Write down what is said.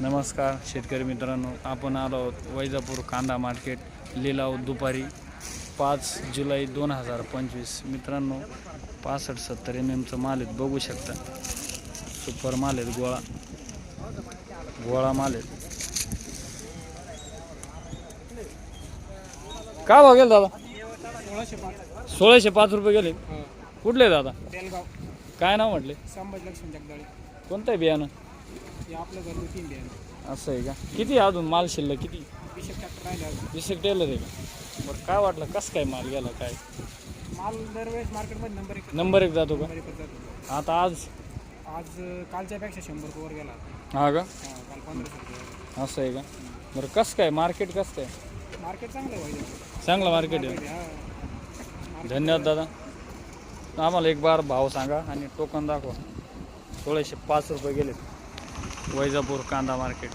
नमस्कार शेतकरी मित्रांनो. आपण आलो आहोत वैजापूर कांदा मार्केट लिलाव दुपारी पाच जुलै दोन हजार पंचवीस. मित्रांनो पासष्ट सत्तर एम एमचं माल आहेत बघू शकता. सुपर माल आहेत गोळा. गोळा माल आहेत. काय भाव गेले दादा? सोळाशे पाच रुपये गेले. कुठले दादा? काय नाव म्हटले? कोणतं आहे बियाणं? आपलं असं आहे का? किती अजून माल शिल्लक? किती? विशेष ट्रॅक्टर राहिले अजून. वीस एक टेलर आहे का? बरं काय वाटलं? कसं काय माल गेला? काय? माल दरवेळेस मार्केटमध्ये नंबर एक नंबर एक जातो का? नंबर एकच जातो. आता आज? आज कालच्यापेक्षा शंभर वर गेला हा का? हा, काल पंधराशे रुपये असं आहे का? बरं कसं काय? मार्केट कसं काय? मार्केट चांगलं आहे पाहिजे चांगलं मार्केट आहे. हा. धन्यवाद दादा. आम्हाला एक बार भाव सांगा आणि टोकन दाखवा. सोळाशे पाच रुपये गेले वैजापूर कांदा मार्केट.